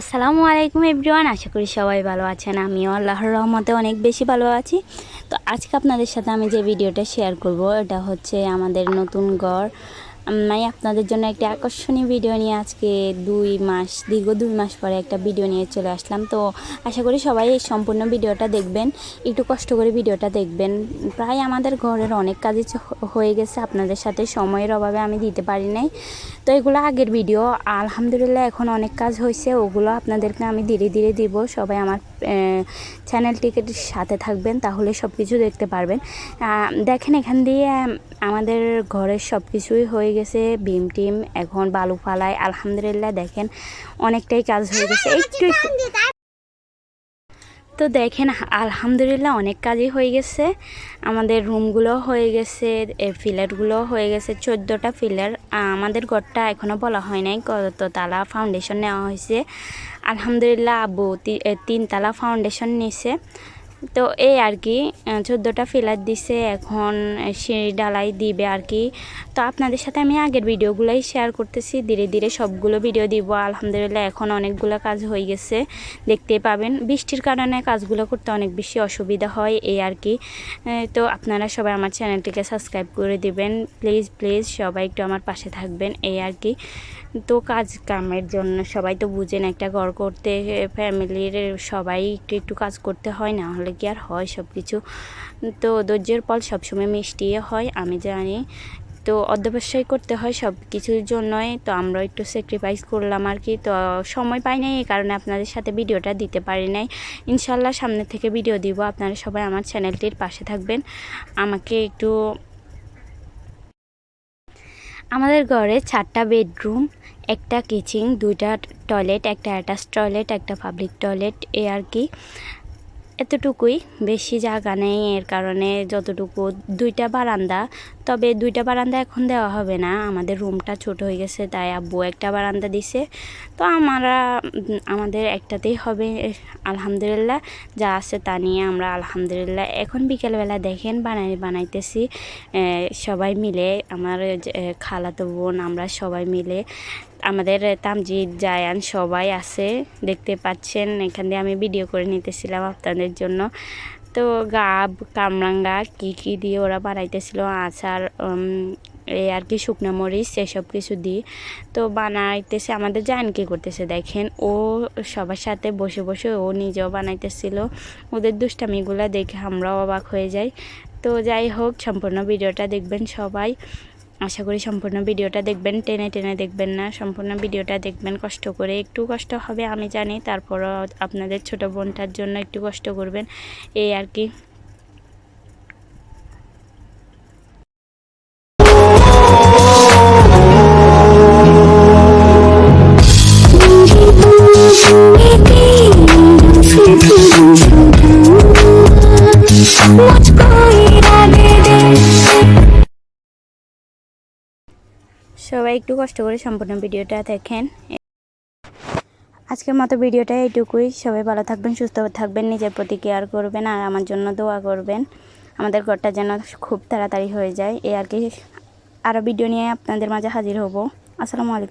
আসসালামু আলাইকুম এভরিওয়ান, আশা করি সবাই ভালো আছেন। আমিও আল্লাহর রহমতে অনেক বেশি ভালো আছি। তো আজকে আপনাদের সাথে আমি যে ভিডিওটা শেয়ার করব, এটা হচ্ছে আমাদের নতুন ঘর। আমি আপনাদের জন্য একটি আকর্ষণীয় ভিডিও নিয়ে আজকে দুই মাস, দীর্ঘ দুই মাস পরে একটা ভিডিও নিয়ে চলে আসলাম। তো আশা করি সবাই এই সম্পূর্ণ ভিডিওটা দেখবেন, একটু কষ্ট করে ভিডিওটা দেখবেন। প্রায় আমাদের ঘরের অনেক কাজই হয়ে গেছে, আপনাদের সাথে সময়ের অভাবে আমি দিতে পারি নাই। তো এগুলো আগের ভিডিও আলহামদুলিল্লাহ এখন অনেক কাজ হয়েছে, ওগুলো আপনাদেরকে আমি ধীরে ধীরে দিব। সবাই আমার চ্যানেলটিকে সাথে থাকবেন, তাহলে সব কিছু দেখতে পারবেন। দেখেন এখান দিয়ে আমাদের ঘরের সব কিছুই হয়ে গেছে বিম টিম এখন বালু ফালায়। আলহামদুলিল্লাহ দেখেন অনেকটাই কাজ হয়ে গেছে। একটু একটু তো দেখেন আলহামদুলিল্লাহ অনেক কাজই হয়ে গেছে। আমাদের রুমগুলো হয়ে গেছে ফিলারগুলো হয়ে গেছে চোদ্দোটা ফিলার। আমাদের ঘরটা এখনও বলা হয় নাই কততলা ফাউন্ডেশন নেওয়া হয়েছে। আলহামদুলিল্লাহ আব্বু তি- তিনতলা ফাউন্ডেশন নিছে তো এই আর কি চোদ্দোটা ফিলার দিছে, এখন সিঁড়ি ডালাই দিবে আর কি। তো আপনাদের সাথে আমি আগের ভিডিওগুলোই শেয়ার করতেছি, ধীরে ধীরে সবগুলো ভিডিও দিব। আলহামদুলিল্লাহ এখন অনেকগুলো কাজ হয়ে গেছে, দেখতেই পাবেন। বৃষ্টির কারণে কাজগুলো করতে অনেক বেশি অসুবিধা হয় এই আর কি। তো আপনারা সবাই আমার চ্যানেলটিকে সাবস্ক্রাইব করে দিবেন। প্লিজ প্লিজ সবাই একটু আমার পাশে থাকবেন এই আর কি। তো কাজ কামের জন্য সবাই তো বুঝেন একটা ঘর করতে ফ্যামিলির সবাই একটু একটু কাজ করতে হয়, না হলে কি আর হয় সব কিছু তো ধৈর্যের ফল সবসময় মিষ্টি হয়, আমি জানি। তো অধ্যবসায় করতে হয় সব কিছুর জন্যই, তো আমরা একটু স্যাক্রিফাইস করলাম আর কি। তো সময় পাই নাই এই কারণে আপনাদের সাথে ভিডিওটা দিতে পারি নাই। ইনশাল্লাহ সামনে থেকে ভিডিও দিব, আপনারা সবাই আমার চ্যানেলটির পাশে থাকবেন। আমাকে একটু আমাদের ঘরে চারটা বেডরুম, একটা কিচেন, দুইটা টয়লেট, একটা অ্যাটাচ টয়লেট, একটা পাবলিক টয়লেট, এ আর কি। এতটুকুই। বেশি জায়গা নেই এর কারণে যতটুকু। দুইটা বারান্দা। তবে দুইটা বারান্দা এখন দেওয়া হবে না। আমাদের রুমটা ছোট হয়ে গেছে, তাই আব্বু একটা বারান্দা দিছে। তো আমরা আমাদের একটাতেই হবে আলহামদুলিল্লাহ। যা আছে তা নিয়ে আমরা আলহামদুলিল্লাহ। এখন বিকেলবেলা দেখেন, বানাই, বানাইতেছি সবাই মিলে, আমার খালাতো বোন, আমরা সবাই মিলে। আমাদের তামজিদ, জায়ান সবাই আছে, দেখতে পাচ্ছেন। এখান দিয়ে আমি ভিডিও করে নিতেছিলাম আপনাদের জন্য। তো গাব, কামরাঙ্গা, কী কী দিয়ে ওরা বানাইতেছিল, আচার এই আর কি শুকনো মরিচ সেসব কিছু দিয়ে। তো বানাইতেছে, আমাদের জান কি করতেছে দেখেন, ও সবার সাথে বসে বসে ও নিজেও বানাইতেছিল। ওদের দুষ্টামিগুলো দেখে আমরাও অবাক হয়ে যাই। তো যাই হোক, সম্পূর্ণ ভিডিওটা দেখবেন সবাই। আশা করি সম্পূর্ণ ভিডিওটা দেখবেন, টেনে টেনে দেখবেন না। সম্পূর্ণ ভিডিওটা দেখবেন, কষ্ট করে। একটু কষ্ট হবে, আমি জানি। তারপরও আপনাদের ছোট বোনটার জন্য একটু কষ্ট করবেন। এই আর কি। সবাই একটু কষ্ট করে সম্পূর্ণ ভিডিওটা দেখেন। আজকের মতো ভিডিওটা এইটুকুই। সবাই ভালো থাকবেন, সুস্থ থাকবেন, নিজের প্রতি কেয়ার করবেন আর আমার জন্য দোয়া করবেন। আমাদের ঘরটা যেন খুব তাড়াতাড়ি হয়ে যায়। এ আর কি আরও ভিডিও নিয়ে আপনাদের মাঝে হাজির হব। আসসালামু আলাইকুম।